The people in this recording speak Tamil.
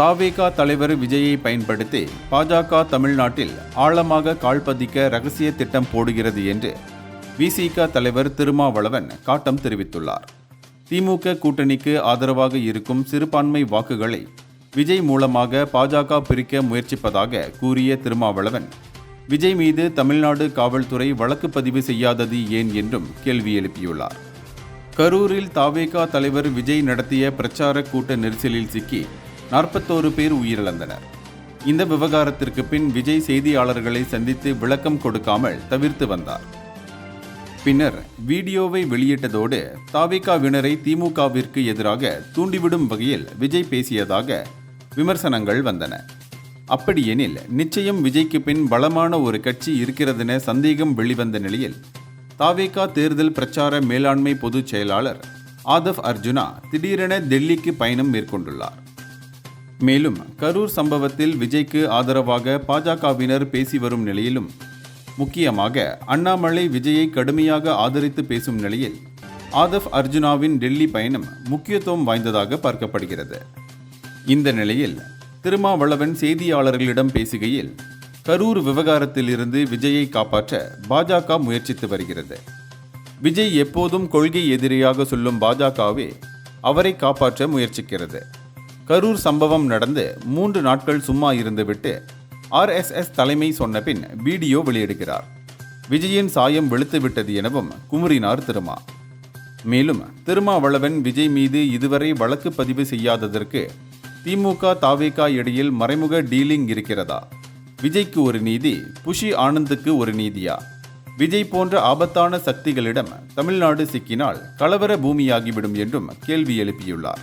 தாவேகா தலைவர் விஜயை பயன்படுத்தி பாஜக தமிழ்நாட்டில் ஆழமாக கால்பதிக்க ரகசிய திட்டம் போடுகிறது என்று விசிக தலைவர் திருமாவளவன் காட்டம் தெரிவித்துள்ளார். திமுக கூட்டணிக்கு ஆதரவாக இருக்கும் சிறுபான்மை வாக்குகளை விஜய் மூலமாக பாஜக பிரிக்க முயற்சிப்பதாக கூறிய திருமாவளவன் விஜய் மீது தமிழ்நாடு காவல்துறை வழக்கு பதிவு செய்யாதது ஏன்? என்றும் கேள்வி எழுப்பியுள்ளார். கரூரில் தாவேகா தலைவர் விஜய் நடத்திய பிரச்சார கூட்ட நெரிசலில் சிக்கி நாற்பத்தோரு பேர் உயிரிழந்தனர். இந்த விவகாரத்திற்கு பின் விஜய் செய்தியாளர்களை சந்தித்து விளக்கம் கொடுக்காமல் தவிர்த்து வந்தார். பின்னர் வீடியோவை வெளியிட்டதோடு தாவிகாவினரை திமுகவிற்கு எதிராக தூண்டிவிடும் வகையில் விஜய் பேசியதாக விமர்சனங்கள் வந்தன. அப்படியெனில் நிச்சயம் விஜய்க்கு பின் பலமான ஒரு கட்சி இருக்கிறதென சந்தேகம் வெளிவந்த நிலையில் தாவேகா தேர்தல் பிரச்சார மேலாண்மை பொதுச் செயலாளர் ஆதவ் அர்ஜுனா திடீரென டெல்லிக்கு பயணம் மேற்கொண்டுள்ளார். மேலும் கரூர் சம்பவத்தில் விஜய்க்கு ஆதரவாக பாஜகவினர் பேசி வரும் நிலையிலும் முக்கியமாக அண்ணாமலை விஜயை கடுமையாக ஆதரித்து பேசும் நிலையில் ஆதஃப் அர்ஜுனாவின் டெல்லி பயணம் முக்கியத்துவம் வாய்ந்ததாக பார்க்கப்படுகிறது. இந்த நிலையில் திருமாவளவன் செய்தியாளர்களிடம் பேசுகையில் கரூர் விவகாரத்திலிருந்து விஜயை காப்பாற்ற பாஜக முயற்சித்து வருகிறது. விஜய் எப்போதும் கொள்கை எதிரியாக சொல்லும் பாஜகவே அவரை காப்பாற்ற முயற்சிக்கிறது. கரூர் சம்பவம் நடந்து மூன்று நாட்கள் சும்மா இருந்துவிட்டு ஆர்எஸ்எஸ் தலைமை சொன்ன பின் வீடியோ வெளியிடுகிறார். விஜயின் சாயம் வெளுத்துவிட்டது எனவும் குமுறினார் திருமா. மேலும் திருமாவளவன் விஜய் மீது இதுவரை வழக்கு பதிவு செய்யாததற்கு திமுக தாவேகா இடையில் மறைமுக டீலிங் இருக்கிறதா? விஜய்க்கு ஒரு நீதி புஷி ஆனந்துக்கு ஒரு நீதியா? விஜய் போன்ற ஆபத்தான சக்திகளிடம் தமிழ்நாடு சிக்கினால் கலவர பூமியாகிவிடும் என்றும் கேள்வி எழுப்பியுள்ளார்.